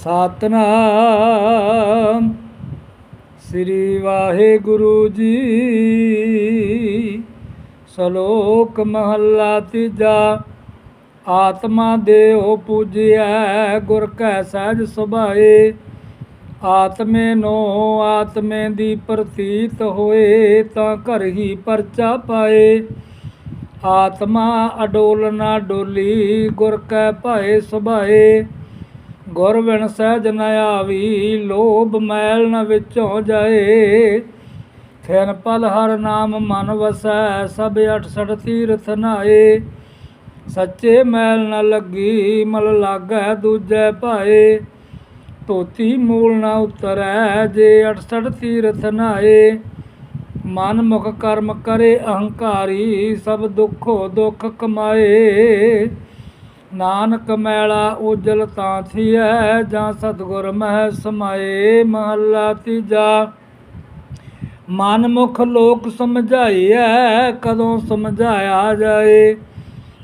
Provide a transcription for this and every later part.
ਸਤਨਾਮ। ਸ੍ਰੀ ਵਾਹਿਗੁਰੂ ਜੀ ਸ਼ਲੋਕ ਮਹੱਲਾ ਤੀਜਾ। ਆਤਮਾ ਦੇਉ ਪੂਜਿਐ ਗੁਰ ਕੈ ਸਹਿਜ ਸੁਭਾਏ। ਆਤਮੇ ਨੋ ਆਤਮੇ ਦੀ ਪ੍ਰਤੀਤ ਹੋਏ ਤਾਂ ਘਰ ਹੀ ਪਰਚਾ ਪਾਏ। ਆਤਮਾ ਅਡੋਲ ਨਾ ਡੋਲੀ ਗੁਰ ਕੈ ਭਾਏ ਸੁਭਾਏ। ਗੁਰ ਬਿਨ ਸਹਿਜ ਨ ਆਵੀ, ਲੋਭ ਮੈਲ ਨ ਵਿੱਚੋਂ ਜਾਏ। ਖਿਨ ਪਲ ਹਰ ਨਾਮ ਮਨ ਵਸੈ, ਸਭ 68 ਤੀਰਥ ਨਾਏ। ਸੱਚੇ ਮੈਲ ਨ ਲੱਗੀ, ਮਲ ਲਾਗੈ ਦੂਜੈ ਭਾਏ। ਧੋਤੀ ਮੂਲ ਨ ਉਤਰੈ, ਜੇ 68 ਤੀਰਥ ਨਾਏ। ਮਨ ਮੁਖ ਕਰਮ ਕਰੇ, ਅਹੰਕਾਰੀ, ਸਭ ਦੁੱਖੋ ਦੁੱਖ ਕਮਾਏ। ਨਾਨਕ ਮੈਲਾ ਉਜਲ ਤਾਂ ਥੀਐ, ਜਾਂ ਸਤਗੁਰ ਮਹਿ ਸਮਾਏ ਮਹੱਲਾ ਤੀਜਾ। ਮਨ ਮੁਖ ਲੋਕ ਸਮਝਾਈਐ, ਕਦੋਂ ਸਮਝਾਇਆ ਜਾਏ।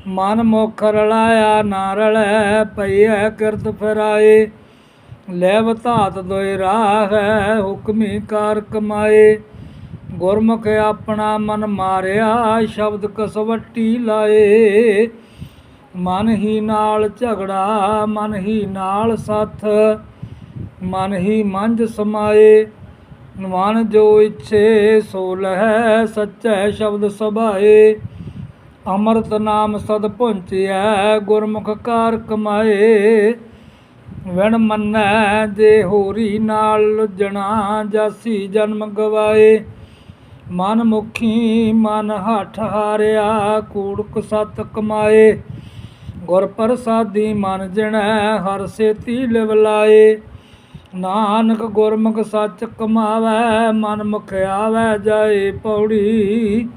ਮਨ ਮੁਖ ਰਲਾਇਆ ਨਾ ਰਲੈ, ਪਈਐ ਕਿਰਤ ਫਿਰਾਏ। ਲੈ ਬਤਾਤ ਦੋਇ ਰਾਹ ਹੈ ਹੁਕਮੀ ਕਾਰ ਕਮਾਏ। ਗੁਰਮੁਖ ਆਪਣਾ ਮਨ ਮਾਰਿਆ, ਸ਼ਬਦ ਕਸਵੱਟੀ ਲਾਏ। ਮਨ ਹੀ ਨਾਲ ਝਗੜਾ, ਮਨ ਹੀ ਨਾਲ ਸੱਥ, ਮਨ ਹੀ ਮੰਝ ਸਮਾਏ। ਮਨ ਜੋ ਇੱਛੇ ਸੋ ਲਹੈ, ਸੱਚੈ ਸ਼ਬਦ ਸਭਾਏ। ਅੰਮ੍ਰਿਤ ਨਾਮ ਸਦ ਪੁੰਚਿਐ ਗੁਰਮੁਖ ਕਾਰ ਕਮਾਏ। ਵਿਣ ਮੰਨੈ, ਜੇ ਹੋਰੀ ਨਾਲ ਲੁਜਣਾ, ਜਾਸੀ ਜਨਮ ਗਵਾਏ। ਮਨ ਮੁਖੀ, ਮਨ ਹੱਠ ਹਾਰਿਆ, ਕੂੜਕ ਸਤ ਕਮਾਏ। ਗੁਰ ਪ੍ਰਸਾਦੀ ਮਨ ਜਣੈ, ਹਰ ਸੇਤੀ ਲਿਵ ਲਾਏ। ਨਾਨਕ ਗੁਰਮੁਖ ਸੱਚ ਕਮਾਵੈ, ਮਨ ਮੁਖ ਆਵੈ, ਜਾਏ ਪੌੜੀ।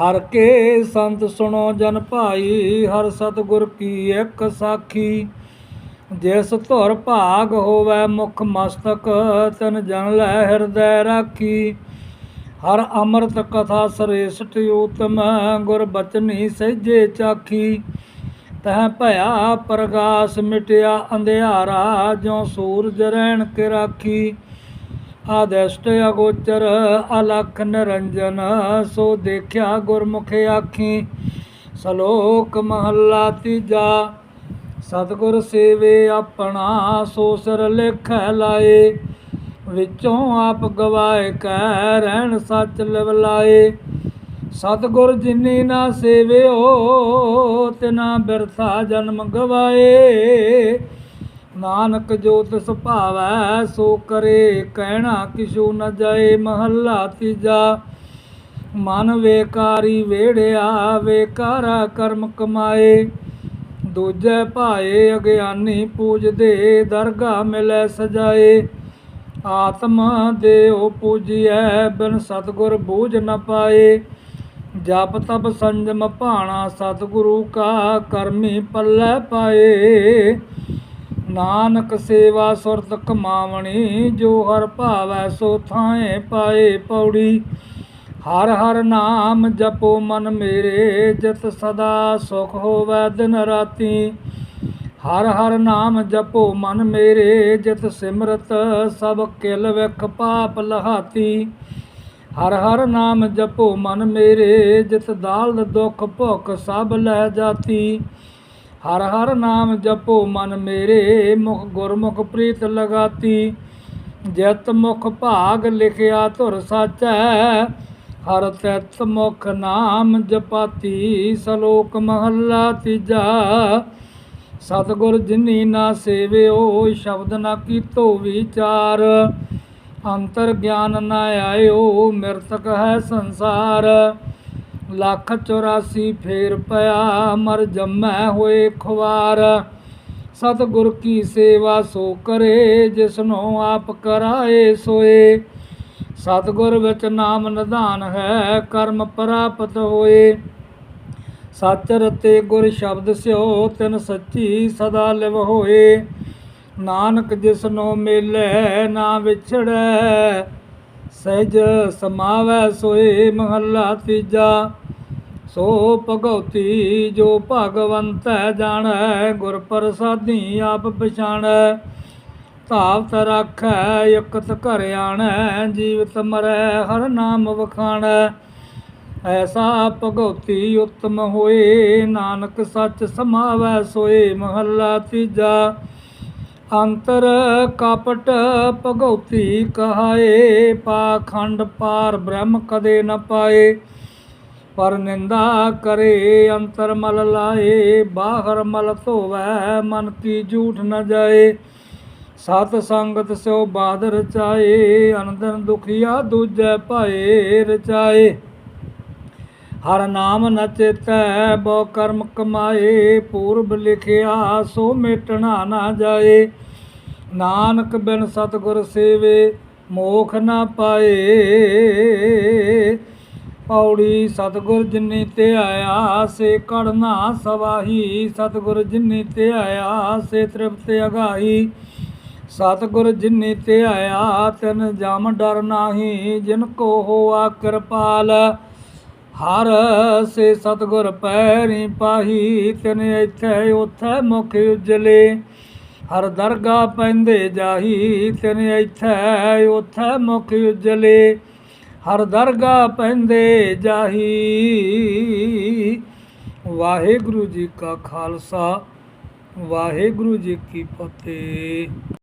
ਹਰ ਕੇ ਸੰਤ ਸੁਣੋ ਜਨ ਭਾਈ, ਹਰ ਸਤਿਗੁਰ ਕੀ ਇੱਕ ਸਾਖੀ। ਜਿਸ ਧੁਰ ਭਾਗ ਹੋਵੇ ਮੁਖ ਮਸਤਕ, ਤਨ ਜਨ ਲੈ ਹਿਰਦੈ ਰਾਖੀ। ਹਰ ਅੰਮ੍ਰਿਤ ਕਥਾ ਸ੍ਰੇਸ਼ਟ ਉਤਮ ਗੁਰ ਬਚਨੀ ਸਹਿਜੇ ਚਾਖੀ। ਤਹ ਭਇਆ ਪ੍ਰਗਾਸ ਮਿਟਿਆ ਅੰਧਿਆਰਾ, ਜਿਉ ਸੂਰਜ ਰਹਿਣ ਕੇ ਰਾਖੀ। ਆਦਿਸ਼ਟ ਅਗੋਚਰ ਅਲਖ ਨਿਰੰਜਨ, ਸੋ ਦੇਖਿਆ ਗੁਰਮੁਖ ਆਖੀ, ਸ਼ਲੋਕ ਮਹੱਲਾ ਤੀਜਾ। ਸਤਿਗੁਰ ਸੇਵੇ ਆਪਣਾ, ਸੋ ਸਿਰ ਲਿਖੈ ਲਾਏ। ਵਿੱਚੋਂ ਆਪ ਗਵਾਏ ਕਹਿ ਰਹਿਣ ਸੱਚ ਲਵਲਾਏ। ਸਤਿਗੁਰ ਜਿਨੀ ਨਾ ਸੇਵਿਓ ਤਿਨਾ ਬਿਰਥਾ ਜਨਮ ਗਵਾਏ। ਨਾਨਕ ਜੋ ਤਿਸ ਭਾਵੈ, ਸੋ ਕਰੇ ਕਹਿਣਾ ਕਿਛੂ ਨ ਜਾਏ ਮਹੱਲਾ ਤੀਜਾ। ਮਨ ਵੇਕਾਰੀ ਵੇੜਿਆ, ਵੇਕਾਰਾ ਕਰਮ ਕਮਾਏ। ਦੂਜੇ ਭਾਏ ਅਗਿਆਨੀ ਪੂਜਦੇ ਦਰਗਾ ਮਿਲੈ ਸਜਾਏ। ਆਤਮ ਦੇਉ ਪੂਜੀਐ, ਬਿਨ ਸਤਗੁਰ ਬੂਝ ਨ ਪਾਏ। ਜਪ ਤਪ ਸੰਜਮ ਭਾਣਾ ਸਤਿਗੁਰੂ ਕਾ ਕਰਮੀ ਪੱਲੇ ਪਾਏ। ਨਾਨਕ ਸੇਵਾ ਸੁਰਤ ਕਮਾਵਣੀ, ਜੋ ਹਰ ਭਾਵੈ ਸੋ ਥਾਏ ਪਾਏ ਪੌੜੀ। ਹਰ ਹਰ ਨਾਮ ਜਪੋ ਮਨ ਮੇਰੇ, ਜਿਤ ਸਦਾ ਸੁਖ ਹੋਵੇ ਦਿਨ ਰਾਤੀ। ਹਰ ਹਰ ਨਾਮ ਜਪੋ ਮਨ ਮੇਰੇ, ਜਿਤ ਸਿਮਰਤ ਸਭ ਕਿਲ ਵਿਖ ਪਾਪ ਲਹਾਤੀ। ਹਰ ਹਰ ਨਾਮ ਜਪੋ ਮਨ ਮੇਰੇ, ਜਿਤ ਦਾਲ ਦੁਖ ਭੁਖ ਸਭ ਲੈ ਜਾਤੀ। ਹਰ ਹਰ ਨਾਮ ਜਪੋ ਮਨ ਮੇਰੇ, ਮੁਖ ਗੁਰਮੁਖ ਪ੍ਰੀਤ ਲਗਾਤੀ। ਜਿਤ ਮੁਖ ਭਾਗ ਲਿਖਿਆ ਧੁਰ ਸਾਚੈ, ਹਰ ਤਿਤ ਮੁਖ ਨਾਮ ਜਪਾਤੀ। ਸ਼ਲੋਕ ਮਹੱਲਾ ਤੀਜਾ ਸਤਿਗੁਰ ਜਿਨੀ ਨਾ ਸੇਵਿਓ ਸ਼ਬਦ ਨਾ ਕੀਤੋ ਵਿਚਾਰ। ਅੰਤਰ ਗਿਆਨ ਨਾ ਆਇਓ, ਮਿਰਤਕ ਹੈ ਸੰਸਾਰ। ਲੱਖ 84 ਫੇਰ ਪਿਆ, ਮਰ ਜੰਮੈ ਹੋਏ ਖੁਆਰ ਸਤਿਗੁਰ ਕੀ ਸੇਵਾ ਸੋ ਕਰੇ, ਜਿਸਨੋ ਆਪ ਕਰਾਏ ਸੋਏ। ਸਤਿਗੁਰ ਵਿੱਚ ਨਾਮ ਨਿਧਾਨ ਹੈ, ਕਰਮ ਪ੍ਰਾਪਤ ਹੋਏ। ਸੱਚ ਰਤੇ ਗੁਰ ਸ਼ਬਦ ਸਿਓ ਤਿਨ ਸੱਚੀ ਸਦਾ ਲਿਵ ਹੋਏ। ਨਾਨਕ ਜਿਸਨੋ ਮਿਲੈ ਨਾ ਵਿਛੜੈ, ਸਹਿਜ ਸਮਾਵੈ ਸੋਏ ਮਹੱਲਾ ਤੀਜਾ। ਸੋ ਭਗਉਤੀ ਜੋ ਭਗਵੰਤੈ ਜਾਣੈ, ਗੁਰ ਪ੍ਰਸਾਦੀ ਆਪ ਪਛਾਣੈ। ਧਾਵਤ ਰਾਖੈ, ਇਕਤ ਘਰ ਆਣੈ, ਜੀਵਤ ਮਰੈ, ਹਰ ਨਾਮ ਵਖਾਣੈ। ਐਸਾ ਭਗਉਤੀ ਉਤਮ ਹੋਏ, ਨਾਨਕ ਸੱਚ ਸਮਾਵੈ ਸੋਏ, ਮਹੱਲਾ ਤੀਜਾ। ਅੰਤਰ ਕਪਟ ਭਗਉਤੀ ਕਹਾਏ, ਪਾਖੰਡ ਪਾਰ ਬ੍ਰਹਮ ਕਦੇ ਨ ਪਾਏ। ਪਰ ਨਿੰਦਾ ਕਰੇ, ਅੰਤਰ ਮਲ ਲਾਏ, ਬਾਹਰ ਮਲ ਧੋਵੈ, ਮਨ ਕੀ ਝੂਠ ਨ ਜਾਏ। ਸਤ ਸੰਗਤ ਸਿਓ ਬਾਦ ਰਚਾਏ ਅਨੰਦਨ ਦੁਖੀਆ ਦੂਜੈ ਭਾਏ ਰਚਾਏ। ਹਰ ਨਾਮ ਨ ਚੇਤੈ ਬੋ ਕਰਮ ਕਮਾਏ, ਪੂਰਬ ਲਿਖਿਆ, ਸੋ ਮੇਟਣਾ ਨਾ ਜਾਏ। ਨਾਨਕ ਬਿਨ ਸਤਗੁਰ ਸੇਵੇ, ਮੋਖ ਨਾ ਪਾਏ। ਪੌੜੀ ਸਤਗੁਰ ਜਿਨੀ ਤੇ ਆਇਆ, ਸੇ ਕੜਨਾ ਸਵਾਹੀ। ਸਤਗੁਰ ਜਿਨੀ ਤੇ ਆਇਆ, ਸੇ ਤ੍ਰਿਪਤ ਅਗਾਹੀ। ਸਤਗੁਰ ਜਿਨੀ ਤੇ ਆਇਆ, ਤਿਨ ਜਮ ਡਰ ਨਾਹੀ। ਜਿਨ ਕੋ ਹੋਆ ਕਿਰਪਾਲ ਹਰ ਸੇ ਸਤਗੁਰ ਪੈਰੀ ਪਾਹੀ, ਤਿਨ ਇੱਥੇ ਉਥੇ ਮੁਖ ਉਜਲੇ। ਹਰ ਦਰਗਾ ਪੈਂਦੇ ਜਾਹੀ, ਤਿਨ ਇੱਥੇ ਉਥੇ ਮੁਖ ਉਜਲੇ। ਹਰ ਦਰਗਾ ਪੈਂਦੇ ਜਾਹੀ। ਵਾਹਿਗੁਰੂ ਜੀ ਕਾ ਖਾਲਸਾ, ਵਾਹਿਗੁਰੂ ਜੀ ਕੀ ਫਤਿਹ।